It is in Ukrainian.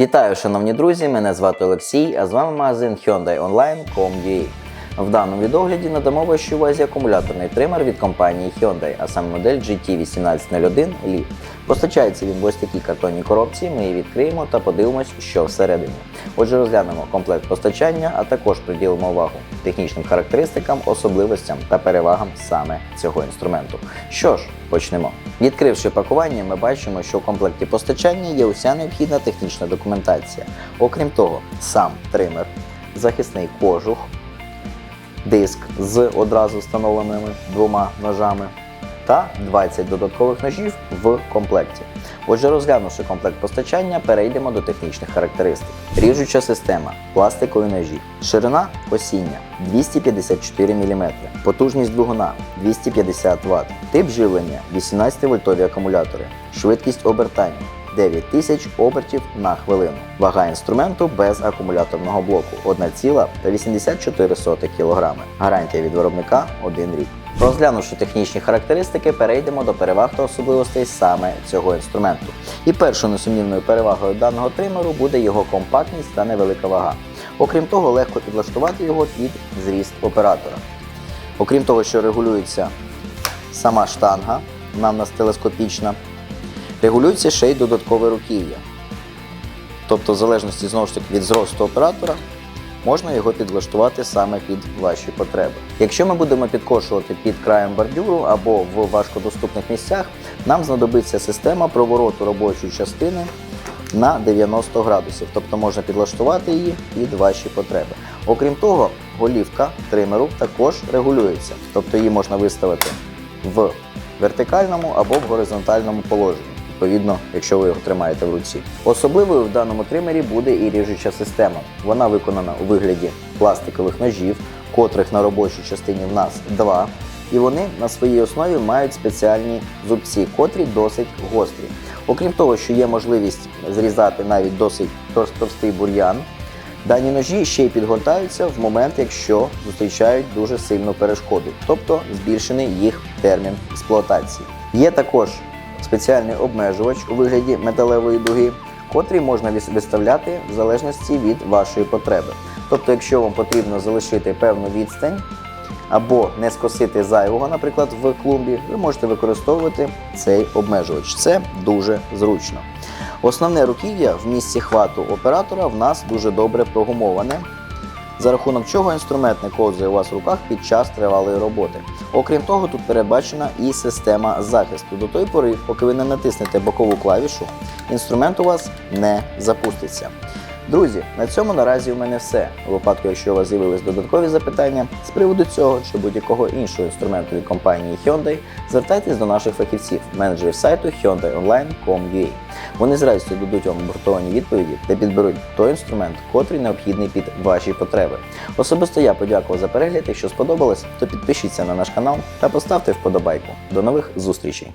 Вітаю, шановні друзі! Мене звати Олексій, а з вами магазин Hyundai Online.com.ua. В даному відогляді надамо вашій увазі акумуляторний тример від компанії Hyundai, а саме модель GT1801 Li. Постачається він в ось такій картонній коробці. Ми її відкриємо та подивимось, що всередині. Отже, розглянемо комплект постачання, а також приділимо увагу технічним характеристикам, особливостям та перевагам саме цього інструменту. Що ж, почнемо. Відкривши пакування, ми бачимо, що в комплекті постачання є уся необхідна технічна документація. Окрім того, сам тример, захисний кожух, диск з одразу встановленими двома ножами та 20 додаткових ножів в комплекті. Отже, розглянувши комплект постачання, перейдемо до технічних характеристик. Ріжуча система, пластикові ножі, ширина осіння 254 мм, потужність двигуна 250 Вт, тип живлення 18 вольтові акумулятори, швидкість обертання 9000 обертів на хвилину. Вага інструменту без акумуляторного блоку 1,84 кг. Гарантія від виробника 1 рік. Розглянувши технічні характеристики, перейдемо до переваг та особливостей саме цього інструменту. І першою несумнівною перевагою даного тримеру буде його компактність та невелика вага. Окрім того, легко підлаштувати його під зріст оператора. Окрім того, що регулюється сама штанга, вона в нас телескопічна, регулюється ще й додаткове руків'я. Тобто, в залежності знову ж таки від зросту оператора, можна його підлаштувати саме під ваші потреби. Якщо ми будемо підкошувати під краєм бордюру або в важкодоступних місцях, нам знадобиться система провороту робочої частини на 90 градусів, тобто можна підлаштувати її під ваші потреби. Окрім того, голівка тримеру також регулюється, тобто її можна виставити в вертикальному або в горизонтальному положенні. Відповідно, якщо ви його тримаєте в руці. Особливою в даному тримері буде і ріжуча система. Вона виконана у вигляді пластикових ножів, котрих на робочій частині в нас два. І вони на своїй основі мають спеціальні зубці, котрі досить гострі. Окрім того, що є можливість зрізати навіть досить товс- товстий бур'ян, дані ножі ще й підгортаються в момент, якщо зустрічають дуже сильну перешкоду, тобто збільшений їх термін експлуатації. Є також спеціальний обмежувач у вигляді металевої дуги, котрий можна вис- виставляти в залежності від вашої потреби. Тобто, якщо вам потрібно залишити певну відстань або не скосити зайвого, наприклад, в клумбі, ви можете використовувати цей обмежувач. Це дуже зручно. Основне руків'я в місці хвату оператора в нас дуже добре прогумоване за рахунок чого інструмент не ковзає у вас в руках під час тривалої роботи. Окрім того, тут передбачена і система захисту. До той пори, поки ви не натиснете бокову клавішу, інструмент у вас не запуститься. Друзі, на цьому наразі у мене все. У випадку, якщо у вас з'явились додаткові запитання з приводу цього чи будь-якого іншого інструменту від компанії Hyundai, звертайтесь до наших фахівців, менеджерів сайту hyundaionline.com.ua. Вони з радістю дадуть вам обґрунтовані відповіді та підберуть той інструмент, котрий необхідний під ваші потреби. Особисто я подякував за перегляд. Якщо сподобалось, то підпишіться на наш канал та поставте вподобайку. До нових зустрічей!